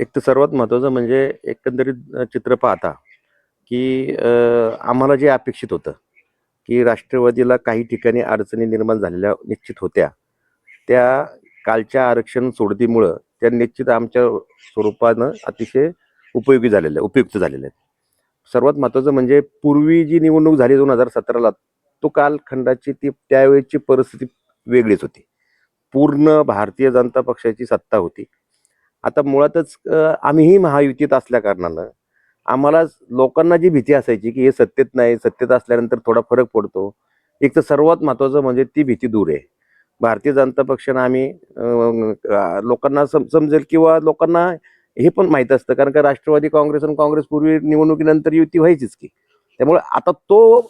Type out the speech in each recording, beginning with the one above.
एक तर सर्वात महत्त्वाचं म्हणजे एकंदरीत चित्र पाहता की आम्हाला जे अपेक्षित होतं की राष्ट्रवादीला काही ठिकाणी अडचणी निर्माण झालेल्या निश्चित होत्या त्या कालच्या आरक्षण सोडतीमुळं त्या निश्चित आमच्या स्वरूपानं अतिशय उपयोगी झालेल्या उपयुक्त झालेल्या आहेत. सर्वात महत्त्वाचं म्हणजे पूर्वी जी निवडणूक झाली दोन हजार सतराला तो कालखंडाची ती त्यावेळेची परिस्थिती वेगळीच होती. पूर्ण भारतीय जनता पक्षाची सत्ता होती. आता मुळातच आम्हीही महायुतीत असल्या कारणानं आम्हाला लोकांना जी भीती असायची की हे सत्तेत नाही सत्तेत असल्यानंतर थोडा फरक पडतो. एक तर सर्वात महत्त्वाचं म्हणजे ती भीती दूर आहे. भारतीय जनता पक्षानं आम्ही लोकांना सम समजेल किंवा लोकांना हे पण माहीत असतं कारण का राष्ट्रवादी काँग्रेस आणि काँग्रेस पूर्वी निवडणुकीनंतर युती व्हायचीच की. त्यामुळे आता तो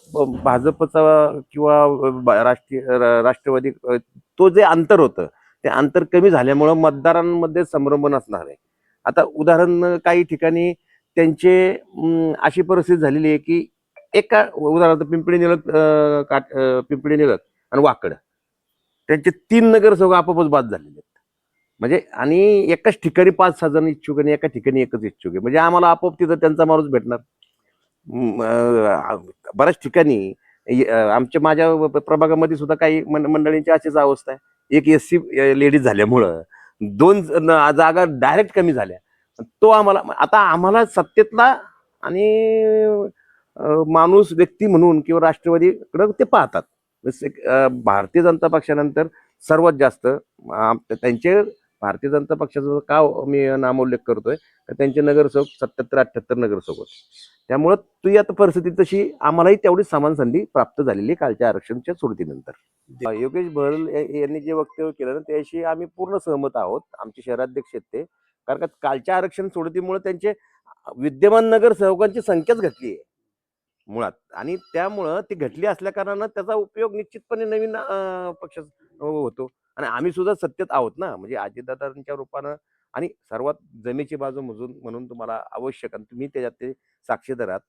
भाजपचा किंवा राष्ट्रीय राष्ट्रवादी तो जे अंतर होतं ते अंतर कमी झाल्यामुळं मतदारांमध्ये संभ्रम नसणार आहे. आता उदाहरण काही ठिकाणी त्यांचे अशी परिस्थिती झालेली आहे की एका उदाहरणार्थ पिंपळी निळक काट पिंपळी निळक आणि वाकड त्यांचे तीन नगरसेवक आपोआपच बाद झालेले आहेत. म्हणजे आणि एकाच ठिकाणी पाच सहा जण इच्छुक आणि एका ठिकाणी एकच इच्छुक आहे. म्हणजे आम्हाला आपोआप तिथं त्यांचा माणूस भेटणार. बऱ्याच ठिकाणी य- आमच्या माझ्या प्रभागामध्ये सुद्धा काही मंडळींची अशीच अवस्था आहे. एक एस सी लेडीज झाल्यामुळं दोन जागा डायरेक्ट कमी झाल्या. तो आम्हाला आता आम्हाला सत्तेतला आणि माणूस व्यक्ती म्हणून किंवा राष्ट्रवादीकडं ते पाहतात. जसे, भारतीय जनता पक्षानंतर सर्वात जास्त त्यांचे भारतीय जनता पक्षाचा का मी नामोल्लेख करतोय? तर त्यांचे नगरसेवक सत्याहत्तर अठ्ठ्याहत्तर नगरसेवक होते. त्यामुळं ती आता परिस्थिती तशी आम्हालाही तेवढी समान संधी प्राप्त झालेली आहे कालच्या आरक्षणच्या सोडतीनंतर योगेश भरल यांनी जे वक्तव्य केलं ना त्याशी आम्ही पूर्ण सहमत आहोत. आमचे शहराध्यक्ष आहेत ते. कारण का कालच्या आरक्षण सोडतीमुळे त्यांचे विद्यमान नगरसेवकांची संख्याच घटली आहे मुळात. आणि त्यामुळं ती घटली असल्या कारणानं त्याचा उपयोग निश्चितपणे नवीन पक्ष होतो. आणि आम्ही सुद्धा सत्तेत आहोत ना म्हणजे अजितदादांच्या रूपानं आणि सर्वात जमेची बाजू मजून म्हणून तुम्हाला आवश्यक आणि तुम्ही त्याच्यात ते साक्षीदार आहात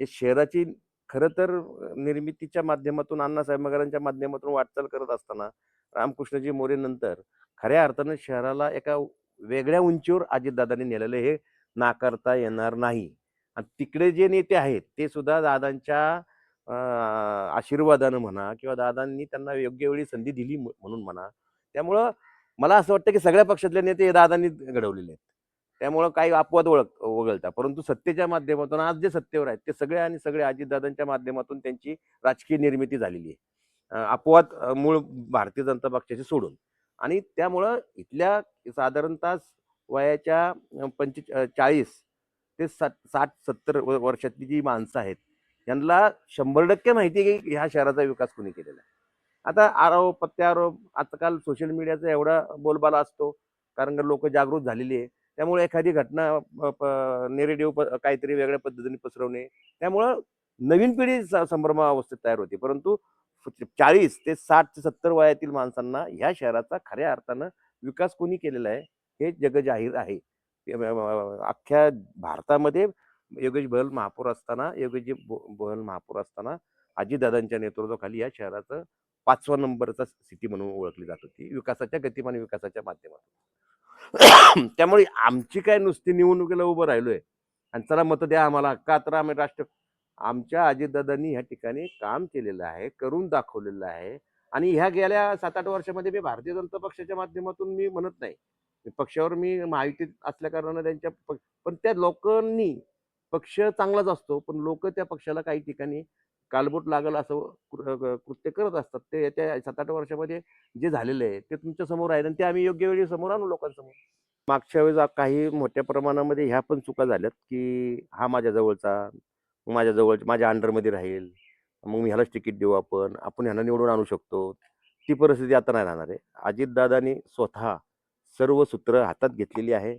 हे शहराची खरं तर निर्मितीच्या माध्यमातून अण्णासाहेब मगरांच्या माध्यमातून वाटचाल करत असताना रामकृष्णजी मोरे नंतर खऱ्या अर्थानं शहराला एका वेगळ्या उंचीवर अजितदादांनी नेलेलं हे नाकारता येणार नाही. आणि तिकडे जे नेते आहेत ते सुद्धा दादांच्या आशीर्वादानं म्हणा किंवा दादांनी त्यांना योग्य वेळी संधी दिली म्हणून म्हणा त्यामुळं मला असं वाटतं की सगळ्या पक्षातले नेते दादांनी घडवलेले आहेत. त्यामुळं काही अपवाद ओळख वगळता. परंतु सत्तेच्या माध्यमातून आज जे सत्तेवर आहेत ते सगळे आणि सगळे अजितदादांच्या माध्यमातून त्यांची राजकीय निर्मिती झालेली आहे. अपवाद मूळ भारतीय जनता पक्षाशी सोडून. आणि त्यामुळं इथल्या साधारणतः वयाच्या पंचे चाळीस ते साठ साठ सत्तर व- वर्षातली जी माणसं आहेत यांना शंभर टक्के माहिती आहे की ह्या शहराचा विकास कोणी केलेला आहे. आता आरोप प्रत्यारोप आजकाल सोशल मीडियाचा एवढा बोलबाला असतो कारण लोक जागृत झालेली आहे. त्यामुळे एखादी घटना नेरेटिव्ह काहीतरी वेगळ्या पद्धतीने पसरवणे त्यामुळं नवीन पिढी संभ्रमावस्थेत तयार होते. परंतु चाळीस ते साठ ते सत्तर वयातील माणसांना ह्या शहराचा खऱ्या अर्थानं विकास कोणी केलेला आहे हे जगजाहीर आहे. अख्ख्या भारतामध्ये योगेश बहल महापौर असताना योगेशजी ब- बहल महापौर असताना अजितदादांच्या नेतृत्वाखाली या शहराचं पाचवा नंबरचा सिटी म्हणून ओळखली जात होती. विकासाच्या गतिमान विकासाच्या माध्यमातून. त्यामुळे आमची काय नुसती निवडणुकीला उभं राहिलोय. आणि चला मत द्या आम्हाला. का तर आम्ही राष्ट्र आमच्या अजितदादांनी ह्या ठिकाणी काम केलेलं आहे करून दाखवलेलं आहे. आणि ह्या गेल्या सात आठ वर्षामध्ये मी भारतीय जनता पक्षाच्या माध्यमातून मी म्हणत नाही. पक्षावर मी माहिती असल्या कारणानं त्यांच्या पण त्या लोकांनी पक्ष चांगलाच असतो. पण लोक त्या पक्षाला काही ठिकाणी कालबोट लागल असं कृत्य करत असतात. ते त्या सात आठ वर्षामध्ये जे झालेलं आहे ते तुमच्यासमोर आहे आणि ते आम्ही योग्य वेळी समोर आणू लोकांसमोर. मागच्या वेळेस काही मोठ्या प्रमाणामध्ये ह्या पण चुका झाल्यात की हा माझ्या जवळचा माझ्या माझ्या अंडरमध्ये राहील. मग मी ह्यालाच तिकीट देऊ आपण. आपण ह्याला निवडून आणू शकतो. ती परिस्थिती आता नाही राहणार आहे. अजितदादांनी स्वतः सर्व सूत्र हातात घेतलेली आहे.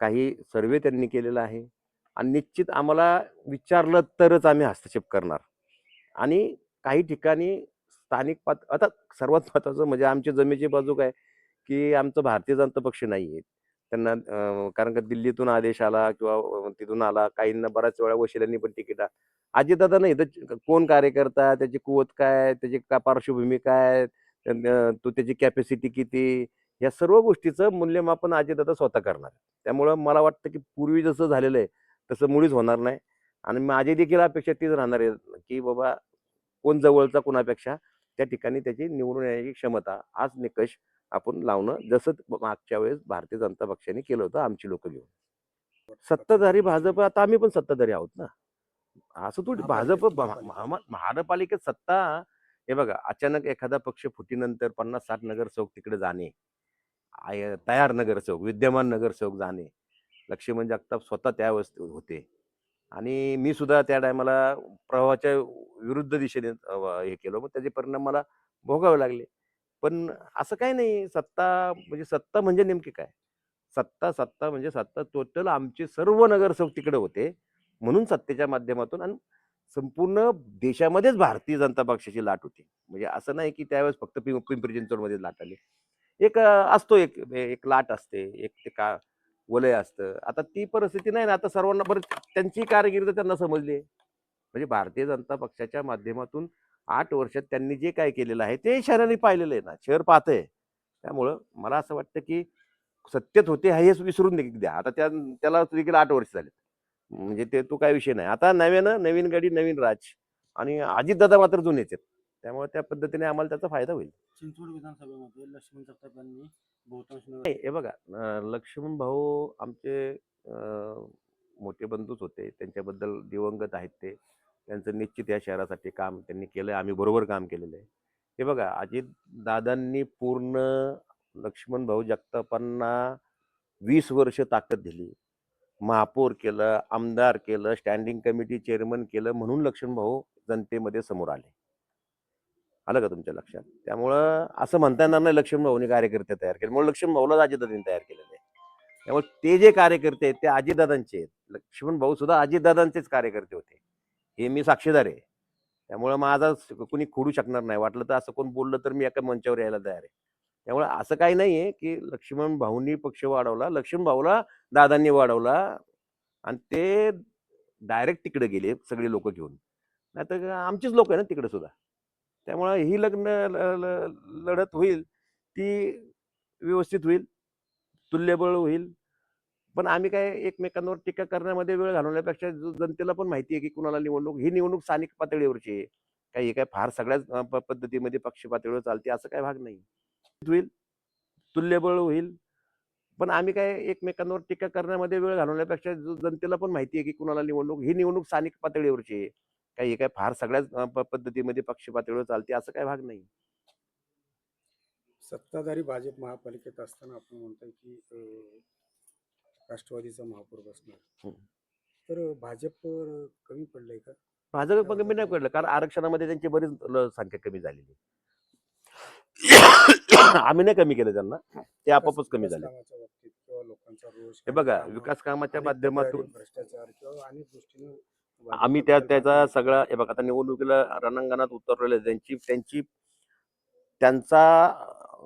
काही सर्वे त्यांनी केलेला आहे. आणि निश्चित आम्हाला विचारलं तरच आम्ही हस्तक्षेप करणार. आणि काही ठिकाणी स्थानिक पात आता सर्वात महत्त्वाचं म्हणजे आमची जमेची बाजू काय? की आमचं भारतीय जनता पक्ष नाही आहे. त्यांना कारण का दिल्लीतून आदेश आला किंवा तिथून आला काहींना बऱ्याच वेळा वशिल्यांनी पण तिकीट अजितदादा नाही तर कोण कार्यकर्ता त्याची कुवत काय त्याची का पार्श्वभूमी काय तो त्याची कॅपॅसिटी किती? या सर्व गोष्टीचं मूल्यमापन अजितदादा स्वतः करणार आहे. त्यामुळं मला वाटतं की पूर्वी जसं झालेलं आहे तसं मुळीच होणार नाही. आणि माझी देखील अपेक्षा तीच राहणार आहे की बाबा कोण जवळचा कोणापेक्षा त्या ठिकाणी त्याची निवडून येण्याची क्षमता हाच निकष आपण लावणं जसं मागच्या वेळेस भारतीय जनता पक्षाने केलं होतं आमची लोक घेऊन. सत्ताधारी भाजप आता आम्ही पण सत्ताधारी आहोत ना. असं थोडी भाजप महानगरपालिकेत सत्ता हे बघा अचानक एखादा पक्ष फुटीनंतर पन्नास साठ नगरसेवक तिकडे जाणे. आय- तयार नगरसेवक विद्यमान नगरसेवक जाणे. लक्ष्मण जगताप स्वतः त्या होते. आणि मी सुद्धा त्या टायमाला प्रवाहाच्या विरुद्ध दिशेने हे केलं. मग त्याचे परिणाम मला भोगावे लागले. पण असं काही नाही. सत्ता म्हणजे सत्ता म्हणजे नेमकी काय? सत्ता सत्ता म्हणजे सत्ता टोटल आमचे सर्व नगरसेवक तिकडे होते. म्हणून सत्तेच्या माध्यमातून आणि संपूर्ण देशामध्येच भारतीय जनता पक्षाची लाट होती. म्हणजे असं नाही की त्यावेळेस फक्त पिंपरी चिंचवडमध्ये लाट आली. एक असतो एक एक लाट असते. एक ते का वलय असतं. आता ती परिस्थिती नाही ना आता सर्वांना बरं त्यांची कारकीर्द त्यांना समजली आहे. म्हणजे भारतीय जनता पक्षाच्या माध्यमातून आठ वर्षात त्यांनी जे काय केलेलं आहे ते शहराने पाहिलेलं आहे ना. शहर पाहतंय. त्यामुळं मला असं वाटतं की सत्तेत होते हेच विसरून द्या आता त्या त्याला देखील आठ वर्ष झाले म्हणजे ते तो काय विषय नाही. आता नव्यानं नवीन गाडी नवीन राज आणि अजितदादा मात्र जुनेच आहेत. त्यामुळे त्या पद्धतीने आम्हाला त्याचा फायदा होईल. चिंचवड विधानसभेमध्ये लक्ष्मण जगताप यांनी बहुतांश नाही हे बघा अं, लक्ष्मण भाऊ आमचे अं, मोठे बंधूच होते. त्यांच्याबद्दल दिवंगत आहेत ते. त्यांचं निश्चित या शहरासाठी काम त्यांनी केलं आम्ही बरोबर काम केलेलं आहे हे बघा अजित दादांनी पूर्ण लक्ष्मण भाऊ जगतापांना वीस वर्ष ताकद दिली. महापौर केलं आमदार केलं स्टँडिंग कमिटी चेअरमन केलं म्हणून लक्ष्मण भाऊ जनतेमध्ये समोर आले. आलं का तुमच्या लक्षात? त्यामुळं असं म्हणता येणार नाही लक्ष्मण भाऊनी कार्यकर्ते तयार केले. म्हणून लक्ष्मण भाऊला अजितदादांनी तयार केलेले आहे. त्यामुळे ते जे कार्यकर्ते आहेत ते अजितदादांचे आहेत. लक्ष्मण भाऊ सुद्धा अजितदादांचेच कार्यकर्ते होते. हे मी साक्षीदार आहे. त्यामुळं माझा कुणी खोडू शकणार नाही. वाटलं तर असं कोण बोललं तर मी एका मंचावर यायला तयार आहे. त्यामुळे असं काही नाही आहे की लक्ष्मण भाऊंनी पक्ष वाढवला लक्ष्मण भाऊला दादांनी वाढवला आणि ते डायरेक्ट तिकडे गेले सगळे लोक घेऊन. नाही तर आमचीच लोक आहे ना तिकडे सुद्धा. त्यामुळं ही लग्न ल- लढत होईल ती व्यवस्थित होईल तुल्यबळ होईल. पण आम्ही काय एकमेकांवर टीका करण्यामध्ये वेळ घालवण्यापेक्षा जो जनतेला पण माहिती आहे की कुणाला निवडणूक ही निवडणूक स्थानिक पातळीवरची आहे. काही काय फार सगळ्याच प- पद्धतीमध्ये पक्ष पातळीवर चालते असं काय भाग नाही. होईल तुल्यबळ होईल. पण आम्ही काय एकमेकांवर टीका करण्यामध्ये वेळ घालवण्यापेक्षा जो जनतेला पण माहिती आहे की कुणाला निवडणूक ही निवडणूक स्थानिक पातळीवरची आहे. काही हे काय फार सगळ्याच अं, प- पद्धतीमध्ये पक्ष पातळीवर चालते असं काय भाग नाही. सत्ताधारी भाजप महापालिकेत असताना आपण म्हणतोय की अं, राष्ट्रवादीचा महापौर बसणार. हम्म. तर भाजपवर कमी पडलंय का? भाजप कमी नाही पडलं कारण आरक्षणामध्ये त्यांची बरीच ल- संख्या कमी झालेली आम्ही नाही कमी केलं त्यांना ते आपोआपच कमी विकास झाले. कामाच्या बाबतीत किंवा लोकांचा रोष हे बघा विकास कामाच्या माध्यमातून भ्रष्टाचार किंवा अनेक आम्ही त्या त्याचा सगळा हे बघा आता निवडणुकीला रणांगणात उतरलेले त्यांची त्यांची त्यांचा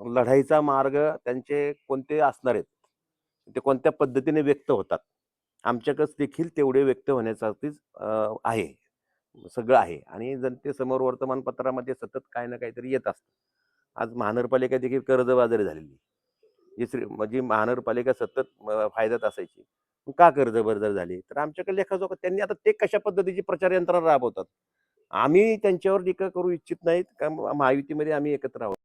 लढाईचा मार्ग त्यांचे कोणते असणार आहेत ते कोणत्या पद्धतीने व्यक्त होतात आमच्याकडे देखील तेवढे व्यक्त होण्यासाठीच आहे सगळं आहे. आणि जनतेसमोर वर्तमानपत्रामध्ये सतत काही ना काहीतरी येत असतं. आज महानगरपालिका देखील कर्जबाजारी झालेली जी श्री म्हणजे महानगरपालिका सतत फायद्यात असायची. का का कर्जबाजारी झाली? तर आमच्याकडे लेखाजोखा त्यांनी आता ते कशा पद्धतीची प्रचार यंत्रणा राबवतात? आम्ही त्यांच्यावर टीका करू इच्छित नाहीत का महायुतीमध्ये आम्ही एकत्र आहोत.